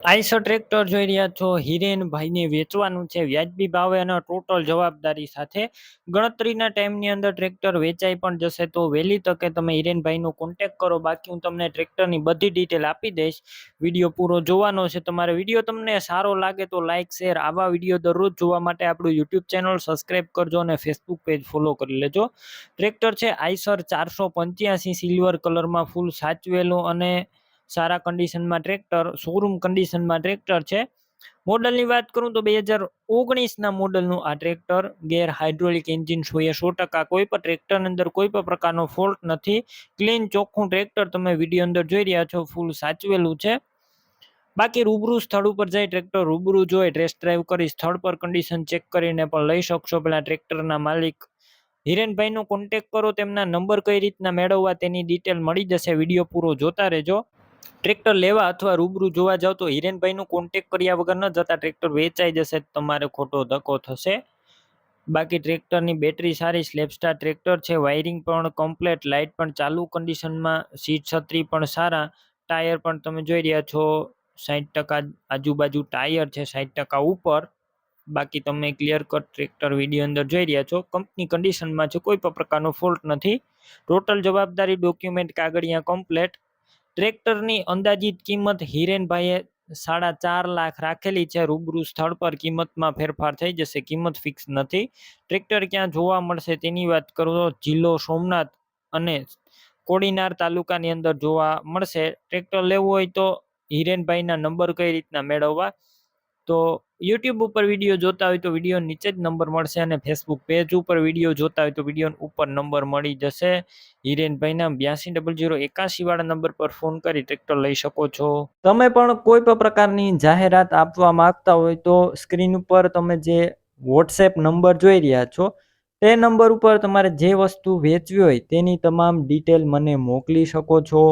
Eicher tractor જોઈ રહ્યા છો. હિરેનભાઈને વેચવાનું છે. વ્યાજબી ભાવે અને ટોટલ જવાબદારી સાથે ગણતરીના ટાઈમની અંદર ટ્રેક્ટર વેચાઈ પણ જશે તો વહેલી તકે તમે હિરેનભાઈનો કોન્ટેક કરો. બાકી હું તમને ટ્રેક્ટરની બધી ડિટેલ આપી દઈશ. વીડિયો પૂરો જોવાનો છે. તમારે વીડિયો તમને સારો લાગે તો લાઇક શેર આવા વીડિયો દરરોજ જોવા માટે આપણું યુટ્યુબ ચેનલ સબસ્ક્રાઈબ કરજો અને ફેસબુક પેજ ફોલો કરી લેજો. ટ્રેક્ટર છે આઈસર ચારસો પંચ્યાસી સિલ્વર કલરમાં ફૂલ સાચવેલું અને સારા કન્ડિશનમાં ટ્રેક્ટર શોરૂમ કન્ડિશનમાં ટ્રેક્ટર છે. મોડલની વાત કરું તો બે હજાર ઓગણીસના મોડલનું આ ટ્રેક્ટર ગેર હાઇડ્રોલિક એન્જિન સો સો ટકા કોઈ પણ ટ્રેક્ટરની અંદર કોઈ પણ પ્રકારનો ફોલ્ટ નથી. ક્લીન ચોખ્ખું ટ્રેક્ટર તમે વીડિયો અંદર જોઈ રહ્યા છો ફૂલ સાચવેલું છે. બાકી રૂબરૂ સ્થળ ઉપર જઈ ટ્રેક્ટર રૂબરૂ જોઈ ટેસ્ટ ડ્રાઈવ કરી સ્થળ પર કન્ડિશન ચેક કરીને પણ લઈ શકશો. પેલા ટ્રેક્ટરના માલિક હિરેનભાઈનો કોન્ટેક કરો, તેમના નંબર કઈ રીતના મેળવવા તેની ડિટેલ મળી જશે. વીડિયો પૂરો જોતા રહેજો. ટ્રેક્ટર લેવા અથવા રૂબરૂ જોવા જાવ તો હિરેનભાઈનું કોન્ટેક કર્યા વગર ન જતા ટ્રેક્ટર વેચાઈ જશે, તમારે ખોટો ધક્કો થશે. બાકી ટ્રેક્ટરની બેટરી સારી સ્લેપસ્ટાર ટ્રેક્ટર છે વાયરિંગ પણ કમ્પ્લેટ લાઇટ પણ ચાલુ કન્ડિશનમાં સીટ છત્રી પણ સારા ટાયર પણ તમે જોઈ રહ્યા છો સાઠ ટકા આજુબાજુ ટાયર છે સાઠ ટકા ઉપર. બાકી તમે ક્લિયર કટ ટ્રેક્ટર વીડિયો અંદર જોઈ રહ્યા છો કંપની કન્ડિશનમાં છે, કોઈ પણ પ્રકારનો ફોલ્ટ નથી. ટોટલ જવાબદારી ડોક્યુમેન્ટ કાગળિયા કમ્પ્લેટ ટ્રેક્ટરની અંદાજિત કિંમત હિરેનભાઈએ સાડા ચાર લાખ રાખેલી છે. રૂબરૂ સ્થળ પર કિંમતમાં ફેરફાર થઈ જશે. કિંમત ફિક્સ નથી. ટ્રેક્ટર ક્યાં જોવા મળશે તેની વાત કરું તો જિલ્લો સોમનાથ અને કોડીનાર તાલુકાની અંદર જોવા મળશે. ટ્રેક્ટર લેવું હોય તો હિરેનભાઈના નંબર કઈ રીતના મેળવવા? તો યુટ્યુબ ઉપર વીડિયો જોતા હોય તો વીડિયો નીચે જ નંબર મળશે અને ફેસબુક પેજ ઉપર વીડિયો જોતા હોય તો વીડિયો ઉપર નંબર મળી જશે. હિરેનભાઈના બ્યાસી ડબલ જીરો એકાસી વાળા નંબર પર ફોન કરી ટ્રેક્ટર લઈ શકો છો. તમે પણ કોઈ પણ પ્રકારની જાહેરાત આપવા માંગતા હોય તો સ્ક્રીન ઉપર તમે જે વોટ્સએપ નંબર જોઈ રહ્યા છો, તે નંબર ઉપર તમારે જે વસ્તુ વેચવી હોય તેની તમામ ડિટેલ મને મોકલી શકો છો.